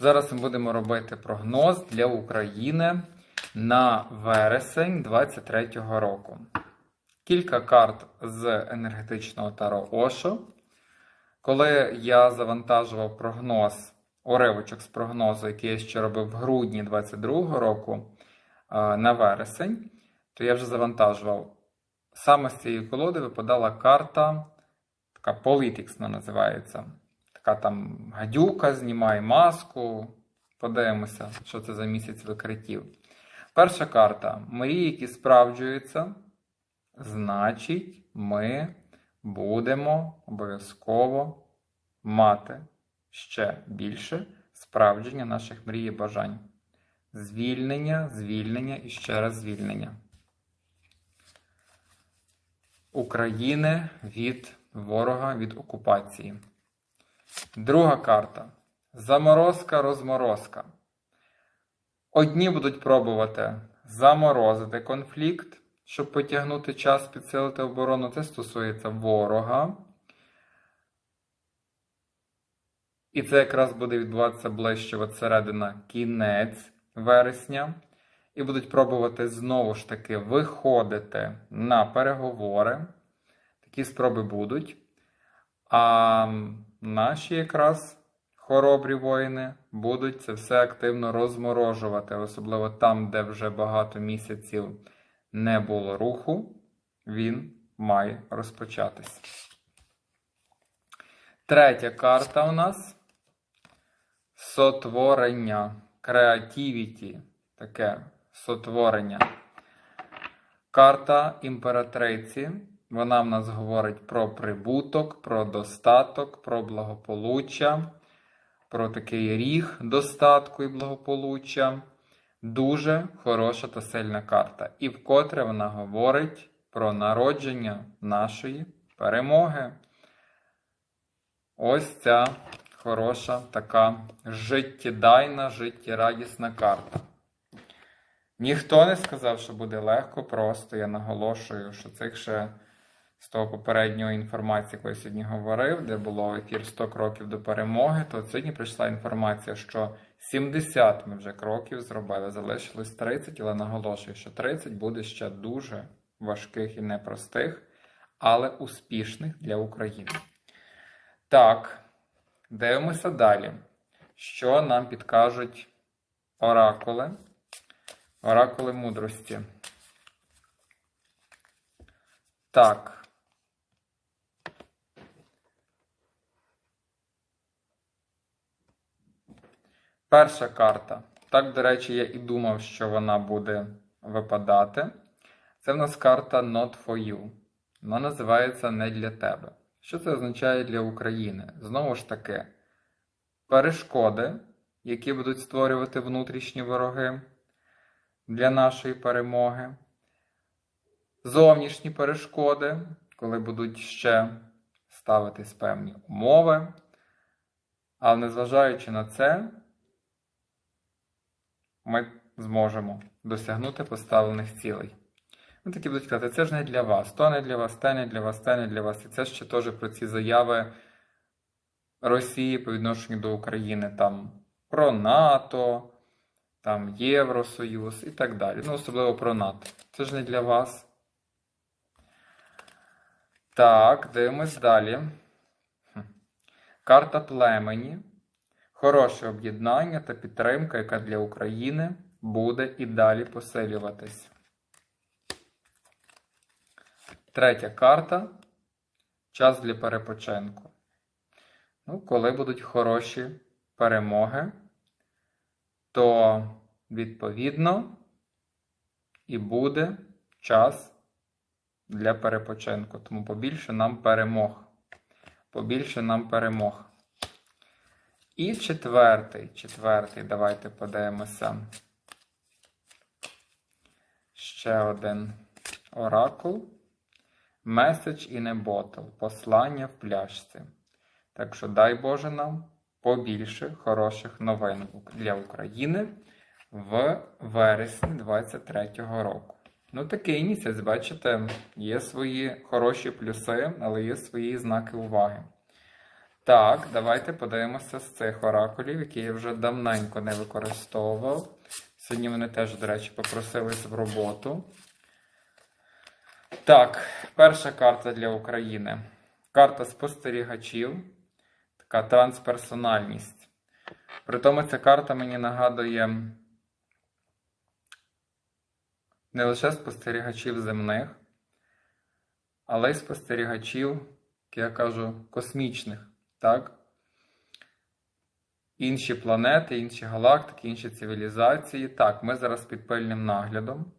Зараз ми будемо робити прогноз для України на вересень 2023 року. Кілька карт з енергетичного таро Ошо. Коли я завантажував прогноз, уривочок з прогнозу, який я ще робив в грудні 2022 року на вересень, то я вже завантажував. Саме з цієї колоди випадала карта, така політиксна називається. Така там гадюка, знімає маску. Подивимося, що це за місяць викриттів. Перша карта. Мрії, які справджуються. Значить, ми будемо обов'язково мати ще більше справдження наших мрій і бажань. Звільнення, звільнення і ще раз звільнення. України від ворога від окупації. Друга карта. Заморозка, розморозка. Одні будуть пробувати заморозити конфлікт, щоб потягнути час, підсилити оборону. Це стосується ворога. І це якраз буде відбуватися ближче от середина кінець вересня. І будуть пробувати знову ж таки виходити на переговори. Такі спроби будуть. А наші якраз хоробрі воїни будуть це все активно розморожувати, особливо там, де вже багато місяців не було руху, він має розпочатись. Третя карта у нас сотворення, креативіті, таке сотворення. Карта імператриці. Вона в нас говорить про прибуток, про достаток, про благополуччя, про такий ріг достатку і благополуччя. Дуже хороша та сильна карта. І вкотре вона говорить про народження нашої перемоги. Ось ця хороша така життєдайна, життєрадісна карта. Ніхто не сказав, що буде легко, просто я наголошую, що цих ще з того попередньої інформації, яку я сьогодні говорив, де було ефір 100 кроків до перемоги, то сьогодні прийшла інформація, що 70 ми вже кроків зробили, залишилось 30, але наголошую, що 30 буде ще дуже важких і непростих, але успішних для України. Так, дивимося далі. Що нам підкажуть оракули? Оракули мудрості. Так. Перша карта. Так, до речі, я і думав, що вона буде випадати. Це в нас карта Not for You. Вона називається Не для тебе. Що це означає для України? Знову ж таки, перешкоди, які будуть створювати внутрішні вороги для нашої перемоги. Зовнішні перешкоди, коли будуть ще ставитись певні умови. Але незважаючи на це, ми зможемо досягнути поставлених цілей. Ну, такі будуть казати, це ж не для вас, то не для вас, те не для вас, те не для вас. І це ще теж про ці заяви Росії по відношенню до України, там про НАТО, там Євросоюз і так далі. Ну, особливо про НАТО. Це ж не для вас. Так, дивимось далі. Карта племені. Хороше об'єднання та підтримка, яка для України буде і далі посилюватись. Третя карта. Час для перепочинку. Ну, Коли будуть хороші перемоги, то відповідно і буде час для перепочинку. Тому побільше нам перемог. Побільше нам перемог. І четвертий, четвертий, давайте подивимося. Ще один оракул. Меседж і не ботл. Послання в пляшці. Так що, дай Боже нам побільше хороших новин для України в вересні 2023 року. Ну, такий місяць, бачите, є свої хороші плюси, але є свої знаки уваги. Так, давайте подивимося з цих оракулів, які я вже давненько не використовував. Сьогодні вони теж, до речі, попросились в роботу. Так, перша карта для України. Карта спостерігачів. Така трансперсональність. Притому ця карта мені нагадує не лише спостерігачів земних, але й спостерігачів, як я кажу, космічних. Так? Інші планети, інші галактики, інші цивілізації. Так, ми зараз під пильним наглядом.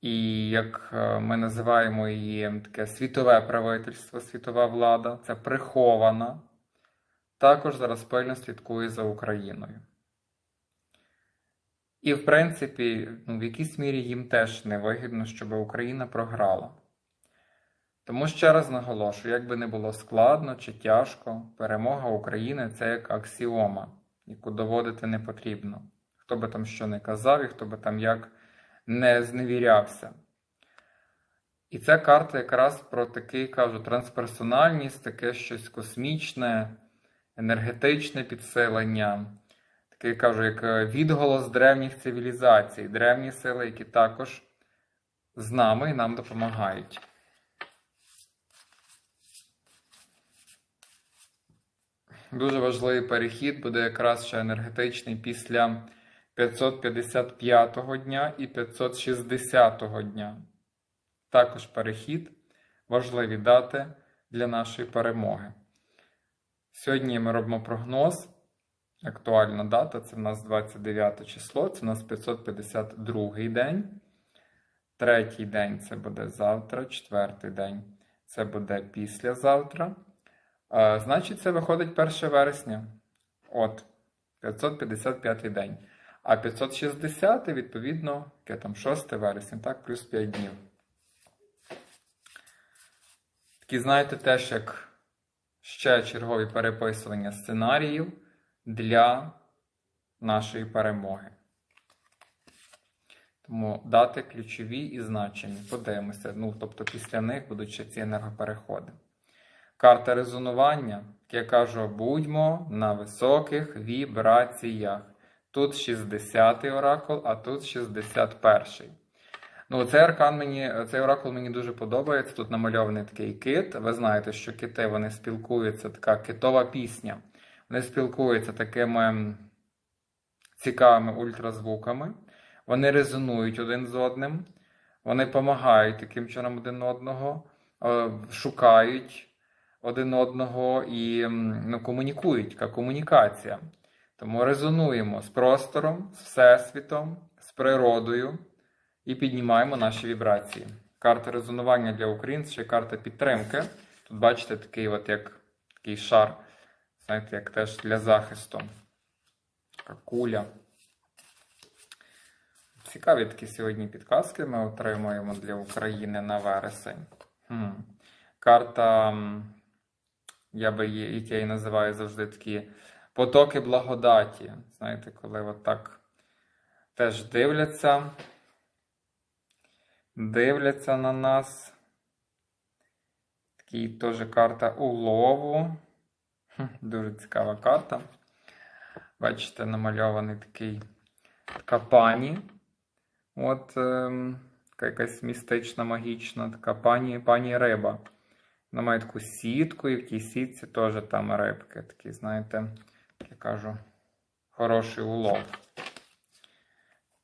І як е, ми називаємо її таке світове правительство, світова влада, це прихована, також зараз пильно слідкує за Україною. І, в принципі, ну, в якійсь мірі їм теж не вигідно, щоб Україна програла. Тому ще раз наголошую, як би не було складно чи тяжко, перемога України це як аксіома, яку доводити не потрібно. Хто би там що не казав, і хто би там як не зневірявся. І ця карта якраз про такий, кажу, трансперсональність, таке щось космічне, енергетичне підсилення, такий кажу, як відголос древніх цивілізацій, древні сили, які також з нами і нам допомагають. Дуже важливий перехід буде якраз ще енергетичний після 555 дня і 560 дня. Також перехід важливі дати для нашої перемоги. Сьогодні ми робимо прогноз. Актуальна дата це в нас 29 число, це у нас 552 день. Третій день це буде завтра, четвертий день це буде післязавтра. Значить, це виходить 1 вересня. От, 555 день. А 560, відповідно, яке там 6 вересня, так, плюс 5 днів. Такі, знаєте, теж як ще чергові переписування сценаріїв для нашої перемоги. Тому дати ключові і значені. Подивимося. Ну, тобто, після них будуть ще ці енергопереходи. Карта резонування, як я кажу, будьмо на високих вібраціях. Тут 60-й оракул, а тут 61-й. Ну, цей аркан мені, цей оракул мені дуже подобається. Тут намальований такий кит. Ви знаєте, що кити вони спілкуються, така китова пісня. Вони спілкуються такими цікавими ультразвуками. Вони резонують один з одним, вони допомагають таким чином один одного, е, шукають один одного і ну, комунікують, така комунікація. Тому резонуємо з простором, з Всесвітом, з природою і піднімаємо наші вібрації. Карта резонування для українців ще карта підтримки. Тут, бачите, такий от як такий шар, знаєте, як теж для захисту. Така куля. Цікаві такі сьогодні підказки ми отримуємо для України на вересень. Хм. Карта, я би її, як я її називаю завжди такі потоки благодаті. Знаєте, коли от так теж дивляться, дивляться на нас. Такий теж карта улову. Дуже цікава карта. Бачите, намальований такий така пані. От ем, така якась містична, магічна, така пані пані риба. Вона має таку сітку, і в тій сітці теж там рибки. Такі, знаєте, я кажу, хороший улов.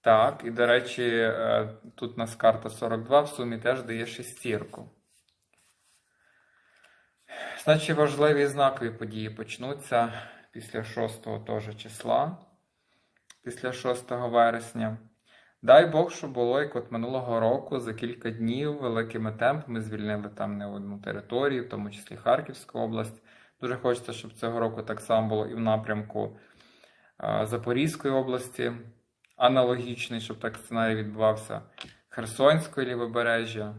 Так, і, до речі, е, тут у нас карта 42 в сумі теж дає шестірку. Значить, важливі знакові події почнуться після 6 теж числа, після 6 вересня. Дай Бог, щоб було, як от минулого року, за кілька днів великими темпами звільнили там не одну територію, в тому числі Харківську область. Дуже хочеться, щоб цього року так само було і в напрямку Запорізької області. Аналогічний, щоб так сценарій відбувався Херсонської лівобережжя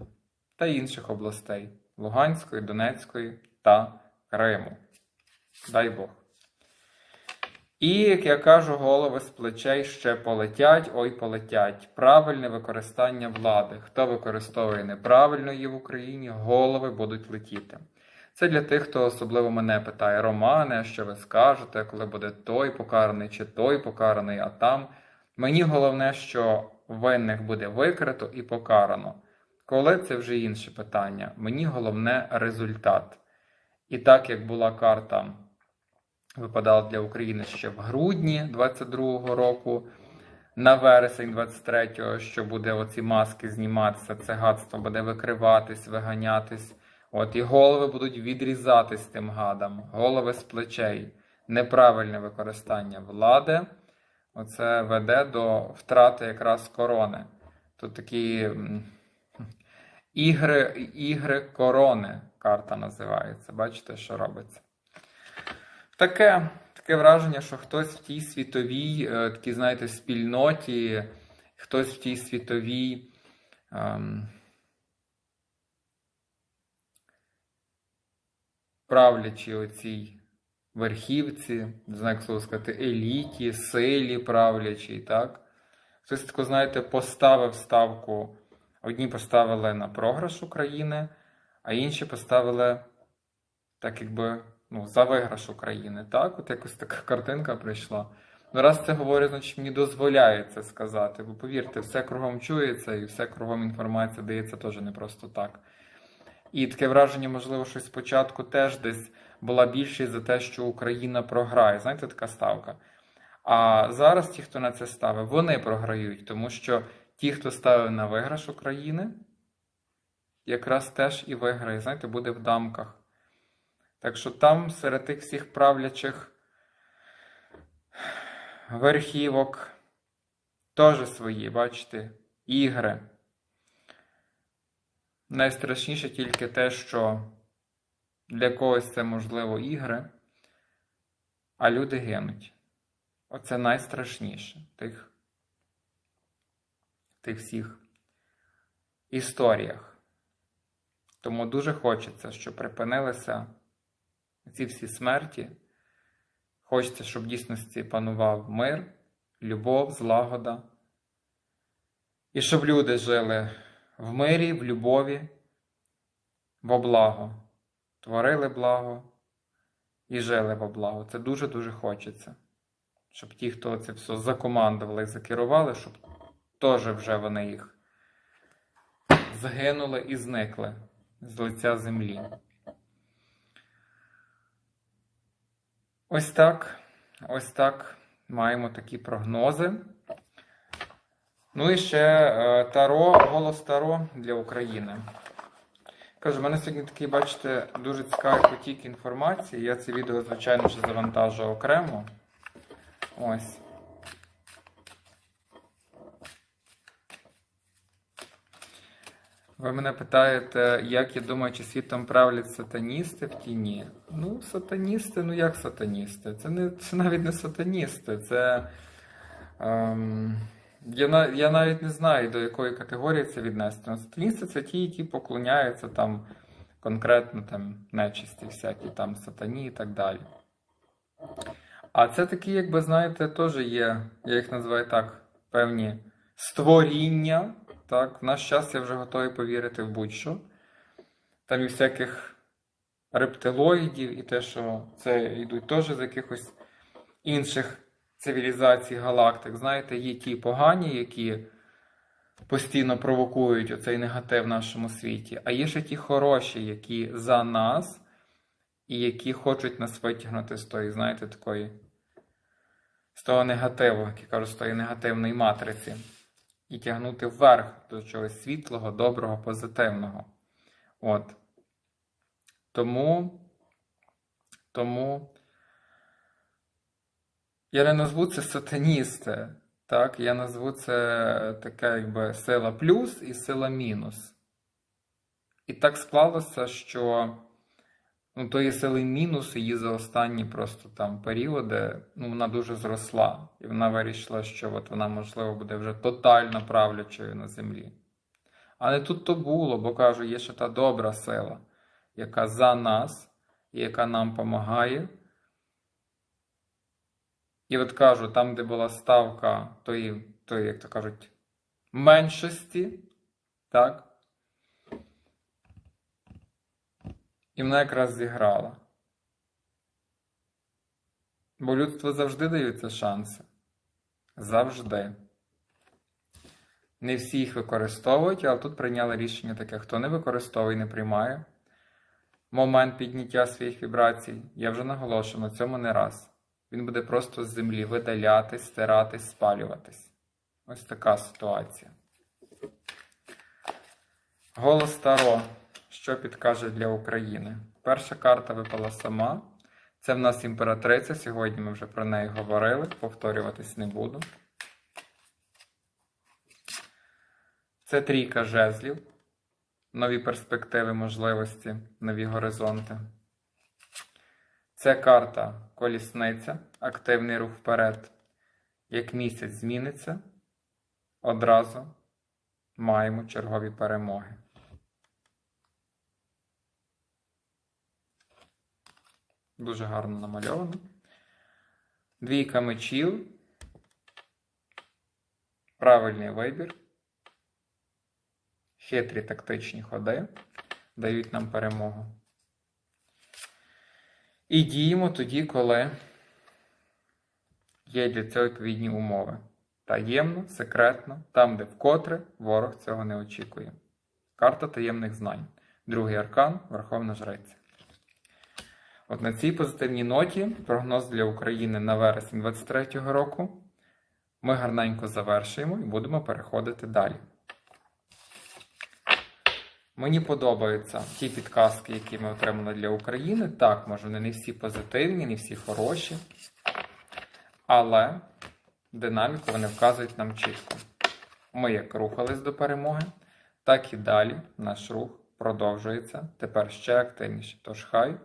та інших областей Луганської, Донецької та Криму. Дай Бог. І, як я кажу, голови з плечей ще полетять, ой полетять. Правильне використання влади. Хто використовує неправильно її в Україні, голови будуть летіти. Це для тих, хто особливо мене питає, Романе, що ви скажете, коли буде той покараний чи той покараний, а там. Мені головне, що винних буде викрито і покарано. Коли це вже інше питання. Мені головне результат. І так як була карта, випадала для України ще в грудні 22-го року, на вересень 23-го, що буде оці маски зніматися, це гадство буде викриватись, виганятись. От і голови будуть відрізатись тим гадам, голови з плечей, неправильне використання влади. Оце веде до втрати якраз корони. Тут такі ігри, ігри корони карта називається. Бачите, що робиться? Таке, таке враження, що хтось в тій світовій, е, такій, знаєте, спільноті, хтось в тій світовій. Ем, правлячій оцій верхівці, не як слово сказати, еліті, силі правлячій, так? Хтось тако, знаєте, поставив ставку. Одні поставили на програш України, а інші поставили так, якби ну, за виграш України. Так, от якось така картинка прийшла. Ну, раз це говорю, значить мені дозволяє це сказати. Бо повірте, все кругом чується і все кругом інформація дається теж не просто так. І таке враження, можливо, що спочатку теж десь була більшість за те, що Україна програє. Знаєте, така ставка. А зараз ті, хто на це ставив, вони програють, тому що ті, хто ставив на виграш України, якраз теж і виграє, знаєте, буде в дамках. Так що там серед тих всіх правлячих верхівок теж свої, бачите, ігри. Найстрашніше тільки те, що для когось це можливо ігри, а люди гинуть. Оце найстрашніше тих, тих всіх історіях. Тому дуже хочеться, щоб припинилися ці всі смерті. Хочеться, щоб в дійсності панував мир, любов, злагода. І щоб люди жили в мирі, в любові, во благо, творили благо і жили во благо. Це дуже-дуже хочеться. Щоб ті, хто це все закомандували і закерували, щоб теж вже вони їх згинули і зникли з лиця землі. Ось так. Ось так маємо такі прогнози. Ну і ще е, Таро, голос Таро для України. Кажу, в мене сьогодні такий, бачите, дуже цікавий потік інформації. Я це відео, звичайно, ще завантажу окремо. Ось. Ви мене питаєте, як я думаю, чи світом правлять сатаністи в тіні? Ну, сатаністи, ну як сатаністи? Це не це навіть не сатаністи. Це. Ем, я я навіть не знаю, до якої категорії це віднести. Сатаністи це ті, які поклоняються там конкретно там нечисті, всякі там сатані і так далі. А це такі, якби знаєте, теж є, я їх називаю так, певні створіння. Так, В наш час я вже готовий повірити в будь-що. Там і всяких рептилоїдів, і те, що це йдуть теж з якихось інших цивілізацій, галактик. Знаєте, є ті погані, які постійно провокують оцей негатив в нашому світі, а є ще ті хороші, які за нас, і які хочуть нас витягнути з тої, знаєте, такої, з того негативу, як я кажу, з тої негативної матриці і тягнути вверх до чогось світлого, доброго, позитивного. От. Тому, тому я не назву це сатаністи. Так, я назву це така якби сила плюс і сила мінус. І так склалося, що ну, тої сили мінус її за останні просто там періоди, ну, вона дуже зросла. І вона вирішила, що от вона, можливо, буде вже тотально правлячою на землі. А не тут то було, бо кажу, є ще та добра сила, яка за нас і яка нам допомагає. І от кажу, там, де була ставка тої, тої як то кажуть, меншості, так? І вона якраз зіграла. Бо людству завжди даються шанси. Завжди. Не всі їх використовують, але тут прийняли рішення таке: хто не використовує не приймає момент підняття своїх вібрацій, я вже наголошую на цьому не раз. Він буде просто з землі видалятись, стиратись, спалюватись. Ось така ситуація. Голос Таро. Що підкаже для України? Перша карта випала сама. Це в нас імператриця. Сьогодні ми вже про неї говорили. Повторюватись не буду. Це трійка жезлів. Нові перспективи, можливості, нові горизонти. Це карта колісниця, активний рух вперед. Як місяць зміниться, одразу маємо чергові перемоги. Дуже гарно намальовано. Двійка мечів. Правильний вибір. Хитрі тактичні ходи дають нам перемогу. І діємо тоді, коли є для цього відповідні умови. Таємно, секретно, там, де вкотре ворог цього не очікує. Карта таємних знань. Другий аркан Верховна Жриця. От на цій позитивній ноті прогноз для України на вересень 2023 року. Ми гарненько завершуємо і будемо переходити далі. Мені подобаються ті підказки, які ми отримали для України. Так, може, вони не всі позитивні, не всі хороші. Але динаміку вони вказують нам чітко. Ми як рухались до перемоги, так і далі наш рух продовжується. Тепер ще активніше. Тож хай